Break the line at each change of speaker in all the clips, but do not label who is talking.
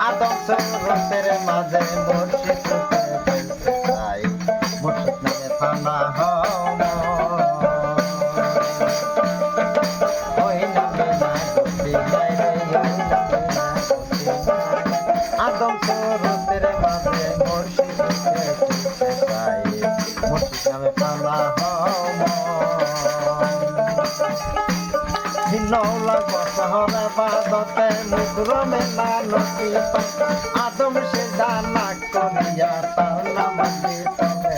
আদম সরতের মাঝে মুর্শিদ মুর্শিদ নামে ফানা আদম সরতের মাঝে মুর্শিদ মুর্শিদ নামে ফানা হও হিনৌলা বসহরে বাদতে মুদ্র মেলা নদী আদম সে দানা করিয়া তার নাম দিতলে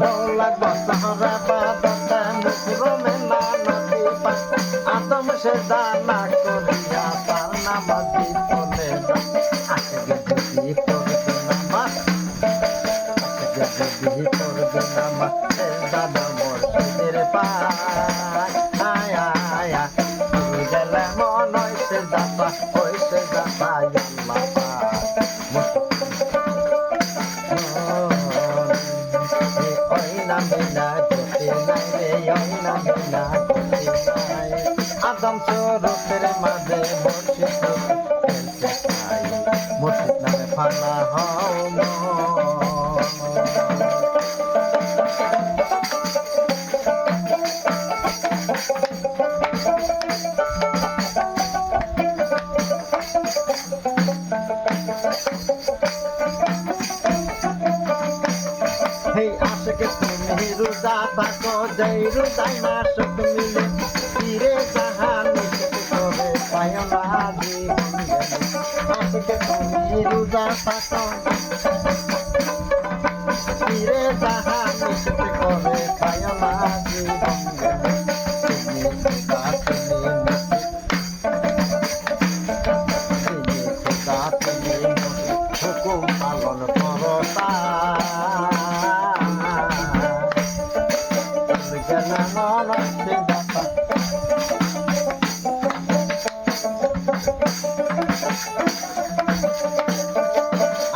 নৌলা বসহরে বাদতে মুদ্র মেলা নদী আদম সে দানা করিয়া তার নাম দাদা মসজিদের মন হইছে দাপা হইছে দাপা আল্লাহ ওই নামে না গতি নাই রে ওই নামে না গতি নাই আদম স্বরূপের মাঝে মসজিদ খেলতে চাই মসজিদ নামে ফানা হও হেই আশকে তুমি রোজা থাকো যেই রোজাই সব মিলে ফিরে জাহান করে পায় না জীবন আশকে তুমি রোজা থাকো ফিরে জাহান করে পায়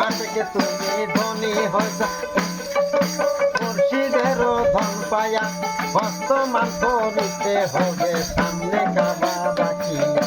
আজকে তুমি ধনী হয়েছা? মুর্শিদেরও ধন পায়া বর্তমান করিতে হবে সামনে গাবা রাখিয়া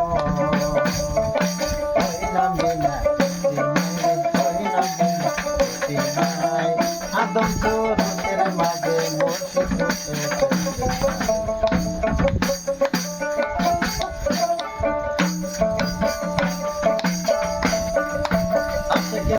Sim.